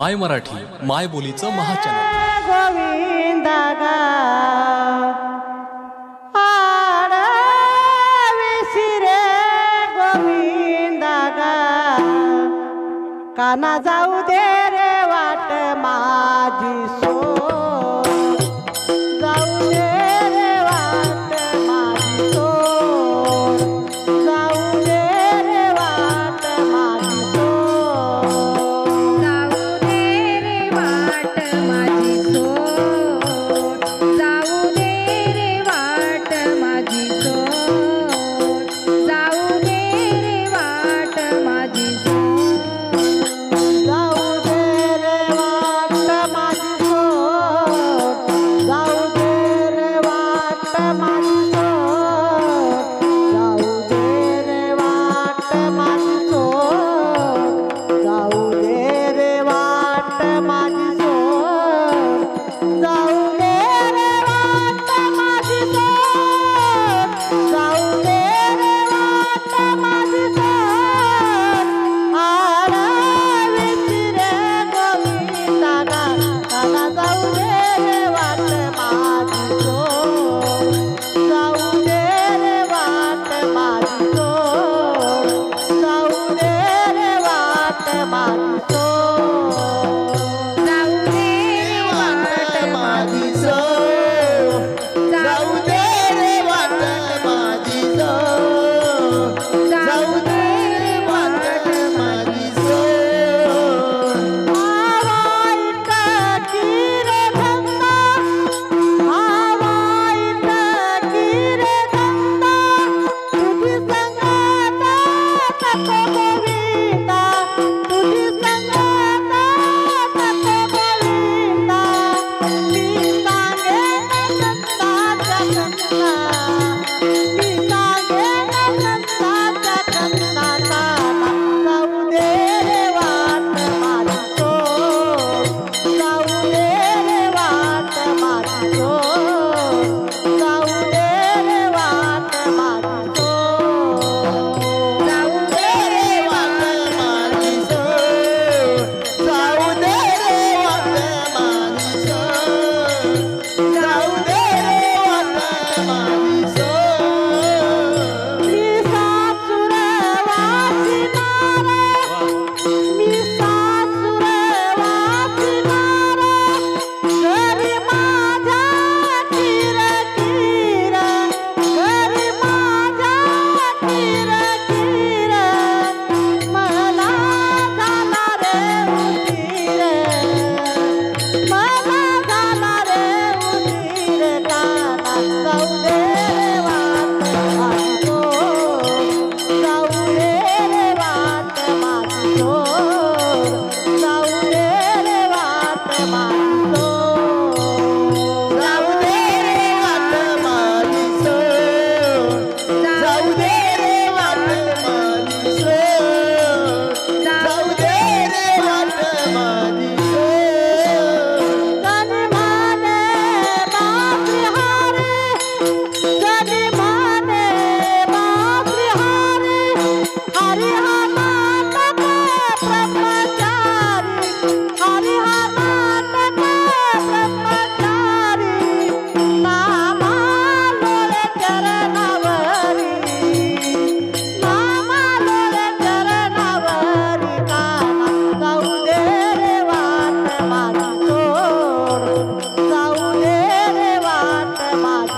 माय मराठी माय बोलीचं महाचन गोविंद गिरे गोविंदा काना जाऊ दे रे वाट मा আমার